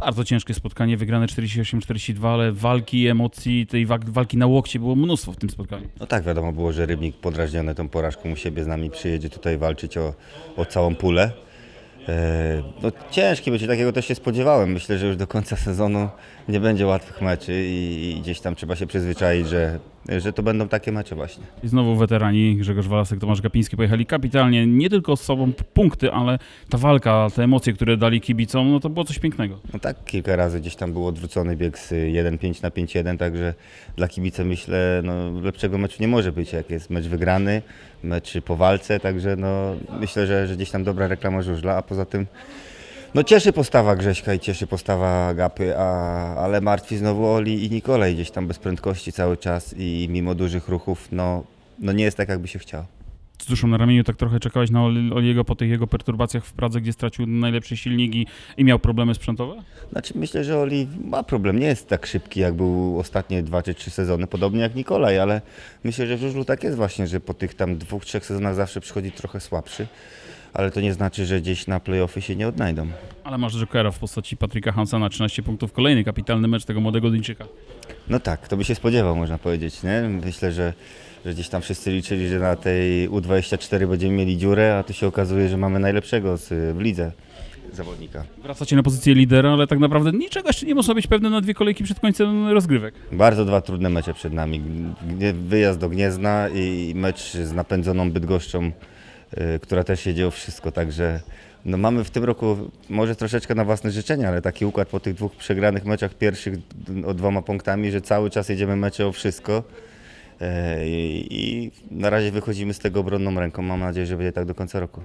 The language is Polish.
bardzo ciężkie spotkanie, wygrane 48-42, ale walki, emocji, tej wa- walki na łokcie było mnóstwo w tym spotkaniu. No tak, wiadomo było, że Rybnik podrażniony tą porażką u siebie z nami przyjedzie tutaj walczyć o, o całą pulę. E, No ciężki będzie, takiego też się spodziewałem. Myślę, że już do końca sezonu nie będzie łatwych meczy i, i gdzieś tam trzeba się przyzwyczaić, że, że to będą takie mecze właśnie. I znowu weterani Grzegorz Walasek, Tomasz Gapiński pojechali kapitalnie, nie tylko z sobą punkty, ale ta walka, te emocje, które dali kibicom, no to było coś pięknego. No tak, kilka razy gdzieś tam był odwrócony bieg z 1-5 na 5-1, także dla kibica myślę, no lepszego meczu nie może być, jak jest mecz wygrany, mecz po walce, także no myślę, że, że gdzieś tam dobra reklama żużla, a poza tym no cieszy postawa Grześka i cieszy postawa Gapy, a, ale martwi znowu Oli i Nikolaj gdzieś tam bez prędkości cały czas i mimo dużych ruchów, no, no nie jest tak jakby się chciało. Z duszą na ramieniu tak trochę czekałeś na Oli- Oliego po tych jego perturbacjach w Pradze, gdzie stracił najlepsze silniki i miał problemy sprzętowe? Znaczy myślę, że Oli ma problem, nie jest tak szybki jak był ostatnie dwa czy trzy sezony, podobnie jak Nikolaj, ale myślę, że w żużlu tak jest właśnie, że po tych tam dwóch, trzech sezonach zawsze przychodzi trochę słabszy, ale to nie znaczy, że gdzieś na playoffy się nie odnajdą. Ale masz Jokera w postaci Patryka Hansena, 13 punktów, kolejny kapitalny mecz tego młodego Duńczyka. No tak, to by się spodziewał, można powiedzieć, nie? Myślę, że, że gdzieś tam wszyscy liczyli, że na tej U24 będziemy mieli dziurę, a tu się okazuje, że mamy najlepszego z, w lidze zawodnika. Wracacie na pozycję lidera, ale tak naprawdę niczego jeszcze nie można być pewne na dwie kolejki przed końcem rozgrywek. Bardzo dwa trudne mecze przed nami. Wyjazd do Gniezna i mecz z napędzoną Bydgoszczą, która też jedzie o wszystko, także no mamy w tym roku może troszeczkę na własne życzenia, ale taki układ po tych dwóch przegranych meczach pierwszych o dwoma punktami, że cały czas jedziemy mecze o wszystko E, i na razie wychodzimy z tego obronną ręką. Mam nadzieję, że będzie tak do końca roku.